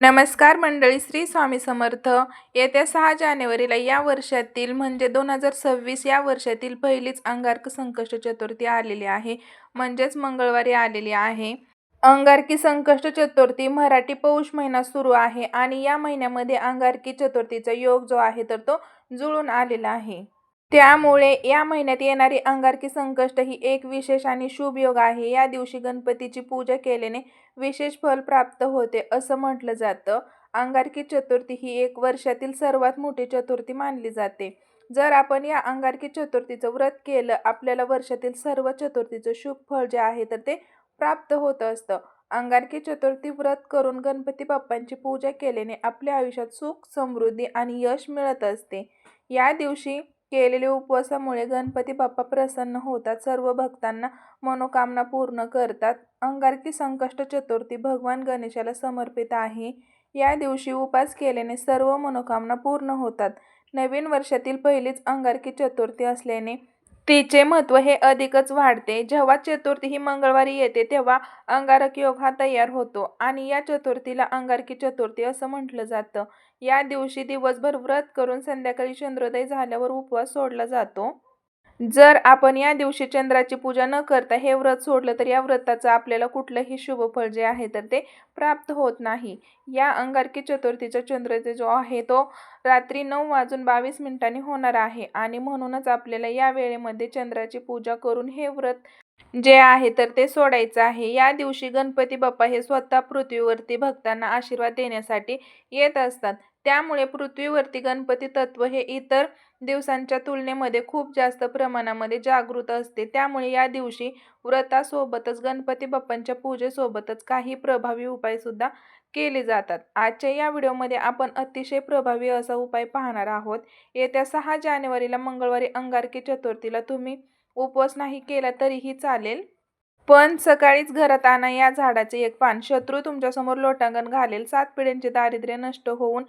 नमस्कार मंडळी श्री स्वामी समर्थ. येत्या सहा जानेवारीला या वर्षातील म्हणजे दोन हजार सव्वीस या वर्षातील पहिलीच अंगारक संकष्ट चतुर्थी आलेली आहे. म्हणजेच मंगळवारी आलेली आहे. अंगारकी संकष्ट चतुर्थी मराठी पौष महिना सुरू आहे आणि या महिन्यामध्ये अंगारकी चतुर्थीचा योग जो आहे तर तो जुळून आलेला आहे. त्यामुळे या महिन्यात येणारी अंगारकी संकष्ट ही एक विशेष आणि शुभ योग आहे. या दिवशी गणपतीची पूजा केल्याने विशेष फल प्राप्त होते असं म्हटलं जातं. अंगारकी चतुर्थी ही एक वर्षातील सर्वात मोठी चतुर्थी मानली जाते. जर आपण या अंगारकी चतुर्थीचं व्रत केलं आपल्याला वर्षातील सर्व चतुर्थीचं शुभ फळ जे आहे तर ते प्राप्त होत असतं. अंगारकी चतुर्थी व्रत करून गणपती बाप्पांची पूजा केल्याने आपल्या आयुष्यात सुख समृद्धी आणि यश मिळत असते. या दिवशी केलेल्या उपवासामुळे गणपती बाप्पा प्रसन्न होतात. सर्व भक्तांना मनोकामना पूर्ण करतात. अंगारकी संकष्ट चतुर्थी भगवान गणेशाला समर्पित आहे. या दिवशी उपास केल्याने सर्व मनोकामना पूर्ण होतात. नवीन वर्षातील पहिलीच अंगारकी चतुर्थी असल्याने तिचे महत्त्व हे अधिकच वाढते. जेव्हा चतुर्थी ही मंगळवारी येते तेव्हा अंगारक योग हा तयार होतो आणि या चतुर्थीला अंगारकी चतुर्थी असं म्हटलं जातं. या दिवशी दिवसभर व्रत करून संध्याकाळी चंद्रोदय झाल्यावर उपवास सोडला जातो. जर आपण या दिवशी चंद्राची पूजा न करता हे व्रत सोडलं तर या व्रताचं आपल्याला कुठलंही शुभफळ जे आहे तर ते प्राप्त होत नाही. या अंगारकी चतुर्थीचा चंद्रोदय जो आहे तो रात्री नऊ वाजून बावीस मिनिटांनी होणार आहे आणि म्हणूनच आपल्याला या वेळेमध्ये चंद्राची पूजा करून हे व्रत जे आहे तर ते सोडायचं आहे. या दिवशी गणपती बाप्पा हे स्वतः पृथ्वीवरती भक्तांना आशीर्वाद देण्यासाठी येत असतात. त्यामुळे पृथ्वीवरती गणपती तत्व हे इतर दिवसांच्या तुलनेमध्ये खूप जास्त प्रमाणामध्ये जागृत असते. त्यामुळे या दिवशी व्रतासोबतच गणपती बाप्पांच्या पूजेसोबतच काही प्रभावी उपायसुद्धा केले जातात. आजच्या या व्हिडिओमध्ये आपण अतिशय प्रभावी असा उपाय पाहणार आहोत. येत्या सहा जानेवारीला मंगळवारी अंगारकी चतुर्थीला तुम्ही उपवास नाही केला तरीही चालेल. पण सकाळीच घरात आणा या झाडाचे एक पान. शत्रू तुमच्यासमोर लोटांगण घालेल. सात पिढ्यांचे दारिद्र्य नष्ट होऊन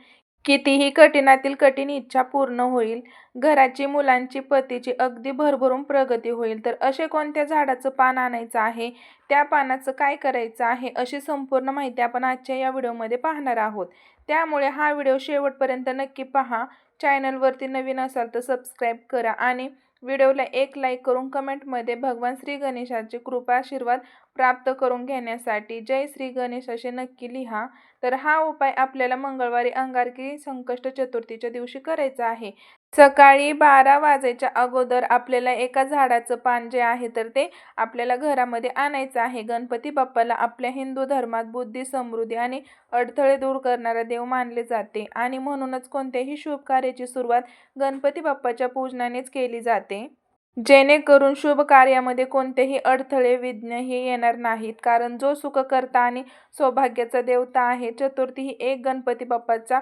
कितीही कठीणातील कठीण इच्छा पूर्ण होईल. घराची मुलांची पतीची अगदी भरभरून प्रगती होईल. तर असे कोणत्या झाडाचं पान आणायचं आहे? त्या पानाचं काय करायचं आहे? अशी संपूर्ण माहिती आपण आजच्या या व्हिडिओमध्ये पाहणार आहोत. त्यामुळे हा व्हिडिओ शेवटपर्यंत नक्की पहा. चॅनलवरती नवीन असाल तर सबस्क्राईब करा आणि व्हिडिओला एक लाईक करून कमेंटमध्ये भगवान श्री गणेशाची कृपा आशीर्वाद प्राप्त करून घेण्यासाठी जय श्री गणेश असे नक्की लिहा. तर हा उपाय आपल्याला मंगळवारी अंगारकी संकष्ट चतुर्थीच्या दिवशी करायचा आहे. सकाळी बारा वाजायच्या अगोदर आपल्याला एका झाडाचं पान जे आहे तर ते आपल्याला घरामध्ये आणायचं आहे. गणपती बाप्पाला आपल्या हिंदू धर्मात बुद्धी समृद्धी आणि अडथळे दूर करणारा देव मानले जाते आणि म्हणूनच कोणत्याही शुभ कार्याची सुरुवात गणपती बाप्पाच्या पूजनानेच केली जाते. जेणेकरून शुभ कार्यामध्ये कोणतेही अडथळे विघ्न हे येणार नाहीत. कारण जो सुखकर्ता आणि सौभाग्याचा देवता आहे चतुर्थी ही एक गणपती बाप्पाचा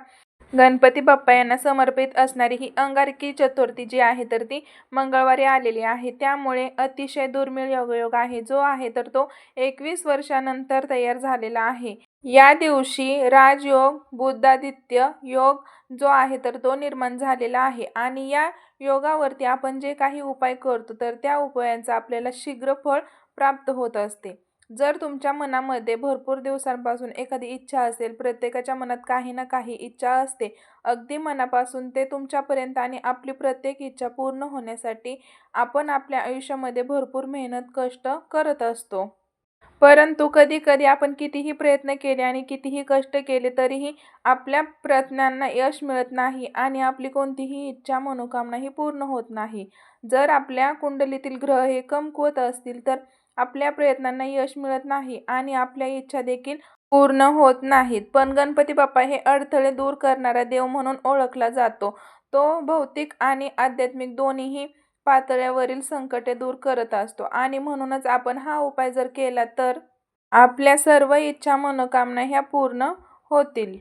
गणपती बाप्पा यांना समर्पित असणारी ही अंगारकी चतुर्थी जी आहे तर ती मंगळवारी आलेली आहे. त्यामुळे अतिशय दुर्मिळ योगयोग आहे जो आहे तर तो एकवीस वर्षानंतर तयार झालेला आहे. या दिवशी राजयोग बुद्धादित्य योग जो आहे तर तो निर्माण झालेला आहे. आणि या योगावरती आपण जे काही उपाय करतो तर त्या उपायांचा आपल्याला शीघ्र फळ प्राप्त होत असते. जर तुमच्या मनामध्ये भरपूर दिवसांपासून एखादी इच्छा असेल प्रत्येकाच्या मनात काही ना काही इच्छा असते. अगदी मनापासून ते तुमच्यापर्यंत आणि आपली प्रत्येक इच्छा पूर्ण होण्यासाठी आपण आपल्या आयुष्यामध्ये भरपूर मेहनत कष्ट करत असतो. परंतु कधी कधी आपण कितीही प्रयत्न केले आणि कितीही कष्ट केले तरीही आपल्या प्रयत्नांना यश मिळत नाही आणि आपली कोणतीही इच्छा मनोकामनाही पूर्ण होत नाही. जर आपल्या कुंडलीतील ग्रह हे कमकुवत असतील तर आपल्या प्रयत्नांना यश मिळत नाही आणि आपल्या इच्छा देखील पूर्ण होत नाहीत. पण गणपती बाप्पा हे अडथळे दूर करणारा देव म्हणून ओळखला जातो. तो भौतिक आणि आध्यात्मिक दोन्हीही पातळ्यावरील संकटे दूर करत असतो आणि म्हणूनच आपण हा उपाय जर केला तर आपल्या सर्व इच्छा मनोकामना ह्या पूर्ण होतील.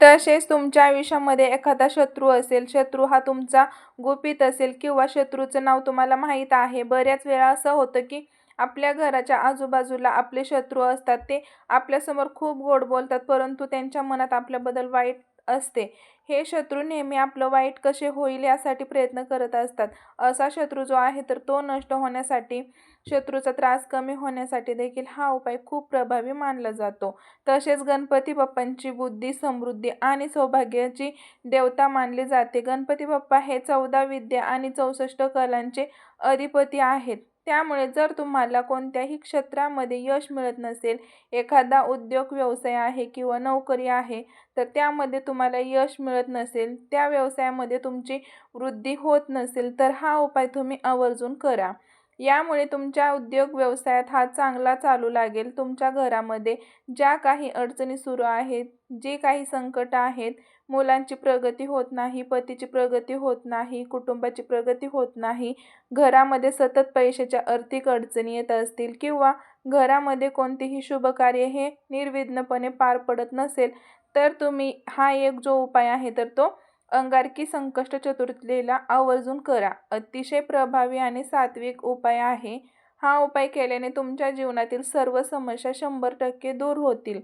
तसेच तुमच्या आयुष्यामध्ये एखादा शत्रू असेल शत्रू हा तुमचा गुपित असेल किंवा शत्रूचं नाव तुम्हाला माहीत आहे. बऱ्याच वेळा असं होतं की आपल्या घराच्या आजूबाजूला आपले शत्रू असतात ते आपल्यासमोर खूप गोड बोलतात परंतु त्यांच्या मनात आपल्याबद्दल वाईट असते. हे शत्रू नेहमी आपलं वाईट कसे होईल यासाठी प्रयत्न करत असतात. असा शत्रू जो आहे तर तो नष्ट होण्यासाठी शत्रूचा त्रास कमी होण्यासाठी देखील हा उपाय खूप प्रभावी मानला जातो. तसेच गणपती बाप्पांची बुद्धी समृद्धी आणि सौभाग्याची देवता मानली जाते. गणपती बाप्पा हे चौदा विद्या आणि चौसष्ट कलांचे अधिपती आहेत. त्यामुळे जर तुम्हाला कोणत्याही क्षेत्रामध्ये यश मिळत नसेल एखादा उद्योग व्यवसाय आहे किंवा नोकरी आहे तर त्यामध्ये तुम्हाला यश मिळत नसेल त्या व्यवसायामध्ये तुमची वृद्धी होत नसेल तर हा उपाय तुम्ही आवर्जून करा. यामुळे तुमच्या उद्योग व्यवसायात हा चांगला चालू लागेल. तुमच्या घरामध्ये ज्या काही अडचणी सुरू आहेत जे काही संकट आहेत मुलांची प्रगती होत नाही पतीची प्रगती होत नाही कुटुंबाची प्रगती होत नाही घरामध्ये सतत पैशाच्या आर्थिक अडचणी येत असतील किंवा घरामध्ये कोणतेही शुभकार्य हे निर्विघ्नपणे पार पडत नसेल तर तुम्ही हा एक जो उपाय आहे तर तो अंगारकी संकष्ट चतुर्थीला आवर्जून करा. अतिशय प्रभावी आणि सात्विक उपाय आहे. हा उपाय केल्याने तुमच्या जीवनातील सर्व समस्या शंभर टक्के दूर होतील.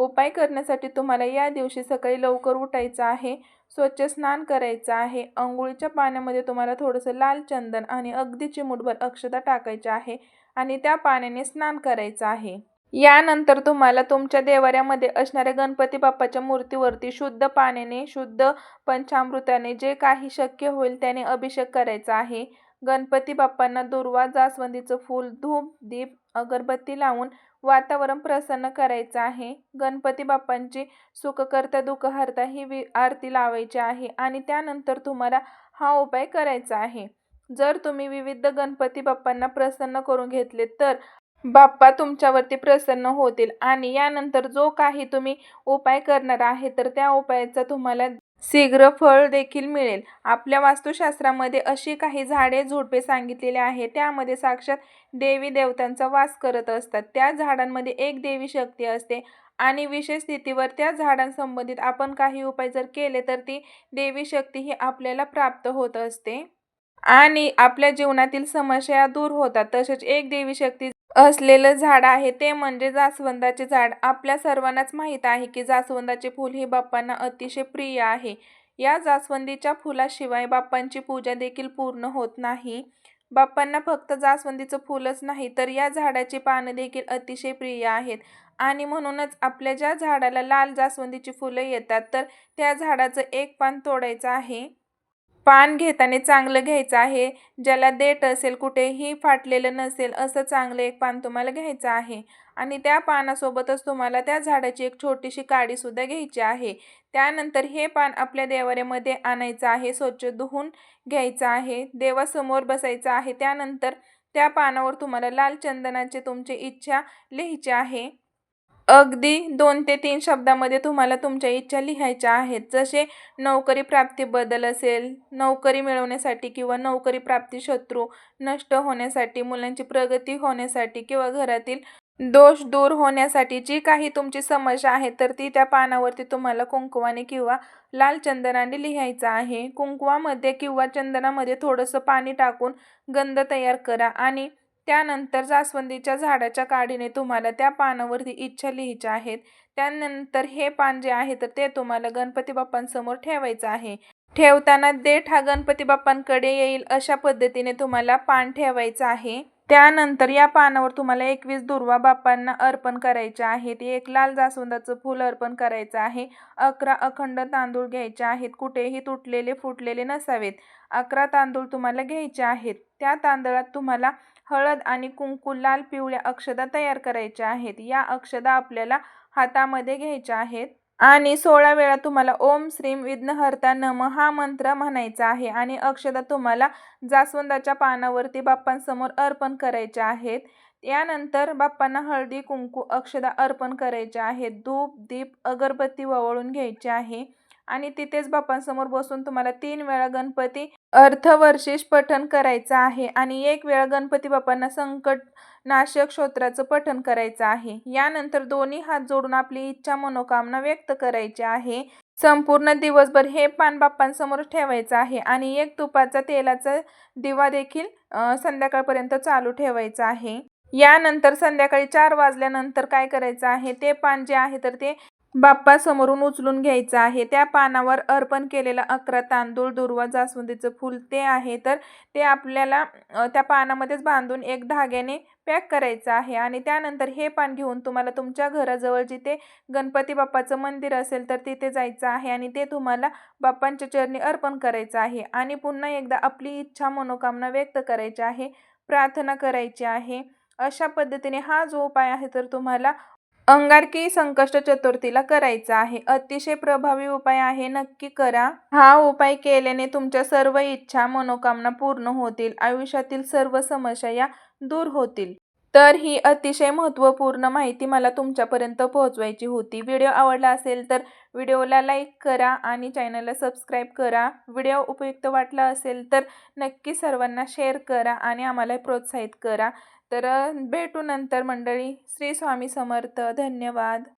उपाय करण्यासाठी तुम्हाला या दिवशी सकाळी लवकर उठायचं आहे स्वच्छ स्नान करायचं आहे अंघोळीच्या पाण्यामध्ये तुम्हाला थोडंसं लाल चंदन आणि अगदी चिमूटभर अक्षता टाकायच्या आहे आणि त्या पाण्याने स्नान करायचं आहे. यानंतर तुम्हाला तुमच्या देवाऱ्यामध्ये असणाऱ्या गणपती बाप्पाच्या मूर्तीवरती शुद्ध पाण्याने शुद्ध पंचामृताने जे काही शक्य होईल त्याने अभिषेक करायचा आहे. गणपती बाप्पांना दुर्वा जास्वंदीचं फूल धूप दीप अगरबत्ती लावून वातावरण प्रसन्न करायचं आहे. गणपती बाप्पांची सुखकर्ता दुःखहर्ता ही वि आरती लावायची आहे आणि त्यानंतर तुम्हाला हा उपाय करायचा आहे. जर तुम्ही विविध गणपती बाप्पांना प्रसन्न करून घेतले तर बाप्पा तुमच्यावरती प्रसन्न होतील आणि यानंतर जो काही तुम्ही उपाय करणार आहे तर त्या उपायाचा तुम्हाला शीघ्र फळ देखील मिळेल. आपल्या वास्तुशास्त्रामध्ये अशी काही झाडे झुडपे सांगितलेले आहे त्यामध्ये साक्षात देवी देवतांचा वास करत असतात. त्या झाडांमध्ये एक देवी शक्ती असते आणि विशेष स्थितीवर त्या झाडांसंबंधित आपण काही उपाय जर केले तर ती देवी शक्ती ही आपल्याला प्राप्त होत असते. आणि आपल्या जीवनातील समस्या दूर होतात. तसेच एक देवी शक्ती असलेलं झाड आहे ते म्हणजे जास्वंदाचे झाड. आपल्या सर्वांनाच माहीत आहे की जास्वंदाचे फूल हे बाप्पांना अतिशय प्रिय आहे. या जास्वंदीच्या फुलाशिवाय बाप्पांची पूजा देखील पूर्ण होत नाही. बाप्पांना फक्त जास्वंदीचं फुलच नाही तर या झाडाची पानं देखील अतिशय प्रिय आहेत. आणि म्हणूनच आपल्या ज्या झाडाला लाल जास्वंदीची फुलं येतात तर त्या झाडाचं एक पान तोडायचं आहे. पान घेताना चांगलं घ्यायचं आहे. ज्याला देठ असेल कुठेही फाटलेलं नसेल असं चांगलं एक पान तुम्हाला घ्यायचं आहे. आणि त्या पानासोबतच तुम्हाला त्या झाडाची एक छोटीशी काडीसुद्धा घ्यायची आहे. त्यानंतर हे पान आपल्या देवाऱ्यामध्ये आणायचं आहे स्वच्छ धुवून घ्यायचं आहे. देवासमोर बसायचं आहे. त्यानंतर त्या पानावर तुम्हाला लाल चंदनाचे तुमची इच्छा लिहायची आहे. अगदी दोन ते तीन शब्दामध्ये तुम्हाला तुमच्या इच्छा लिहायच्या आहेत. जसे नोकरी प्राप्तीबद्दल असेल नोकरी मिळवण्यासाठी किंवा नोकरी प्राप्ती शत्रू नष्ट होण्यासाठी मुलांची प्रगती होण्यासाठी किंवा घरातील दोष दूर होण्यासाठी जी काही तुमची समस्या आहे तर ती त्या पानावरती तुम्हाला कुंकवाने किंवा लाल चंदनाने लिहायचं आहे. कुंकवामध्ये किंवा चंदनामध्ये थोडंसं पाणी टाकून गंध तयार करा आणि त्यानंतर जास्वंदीच्या झाडाच्या काडीने तुम्हाला त्या पानावरती इच्छा लिहायच्या आहेत. त्यानंतर हे पान जे आहे तर ते तुम्हाला गणपती बाप्पांसमोर ठेवायचं आहे. ठेवताना देठ हा गणपती बाप्पांकडे येईल अशा पद्धतीने तुम्हाला पान ठेवायचं आहे. त्यानंतर या पानावर तुम्हाला एकवीस दुर्वा बाप्पांना अर्पण करायचे आहेत. एक लाल जास्वंदाचं फूल अर्पण करायचं आहे. अकरा अखंड तांदूळ घ्यायचे आहेत. कुठेही तुटलेले फुटलेले नसावेत. अकरा तांदूळ तुम्हाला घ्यायचे आहेत. त्या तांदळात तुम्हाला हळद आणि कुंकू लाल पिवळ्या अक्षदा तयार करायच्या आहेत. या अक्षदा आपल्याला हातामध्ये घ्यायच्या आहेत. आणि सोळा वेळा तुम्हाला ओम श्रीम विघ्नहर्ता नम हा मंत्र म्हणायचा आहे. आणि अक्षदा तुम्हाला जास्वंदाच्या पानावरती बाप्पांसमोर अर्पण करायच्या आहेत. यानंतर बाप्पांना हळदी कुंकू अक्षदा अर्पण करायच्या आहेत. धूप दीप अगरबत्ती ववळून घ्यायची आहे. आणि तिथेच बाप्पांसमोर बसून तुम्हाला तीन वेळा गणपती अर्थवर्षेश पठण करायचं आहे आणि एक वेळा गणपती बाप्पांना संकट नाशक स्तोत्राचं पठण करायचं आहे. यानंतर दोन्ही हात जोडून आपली इच्छा मनोकामना व्यक्त करायची आहे. संपूर्ण दिवसभर हे पान बाप्पांसमोर ठेवायचं आहे आणि एक तुपाचा तेलाचा दिवा देखील संध्याकाळपर्यंत चालू ठेवायचा आहे. यानंतर संध्याकाळी चार वाजल्यानंतर काय करायचं आहे? ते पान जे आहे तर ते बाप्पा समोरून उचलून घ्यायचं आहे. त्या पानावर अर्पण केलेलं अकरा तांदूळ दुर्वा जास्वंदीचं फूल ते आहे. तर ते आपल्याला त्या पानामध्येच बांधून एक धाग्याने पॅक करायचं आहे. आणि त्यानंतर हे पान घेऊन तुम्हाला तुमच्या घराजवळ जिथे गणपती बाप्पाचं मंदिर असेल तर तिथे जायचं आहे. आणि ते तुम्हाला बाप्पांच्या चरणी अर्पण करायचं आहे. आणि पुन्हा एकदा आपली इच्छा मनोकामना व्यक्त करायची आहे. प्रार्थना करायची आहे. अशा पद्धतीने हा जो उपाय आहे तर तुम्हाला अंगारकी संकष्ट चतुर्थीला करायचा आहे. अतिशय प्रभावी उपाय आहे. नक्की करा. हा उपाय केल्याने तुमच्या सर्व इच्छा मनोकामना पूर्ण होतील. आयुष्यातील सर्व समस्या या दूर होतील. तर ही अतिशय महत्त्वपूर्ण माहिती मला तुमच्यापर्यंत पोहोचवायची होती. व्हिडिओ आवडला असेल तर व्हिडिओला लाईक करा आणि चॅनलला सबस्क्राईब करा. व्हिडिओ उपयुक्त वाटला असेल तर नक्की सर्वांना शेअर करा आणि आम्हाला प्रोत्साहित करा. तर भेटू नंतर मंडळी. श्री स्वामी समर्थ. धन्यवाद.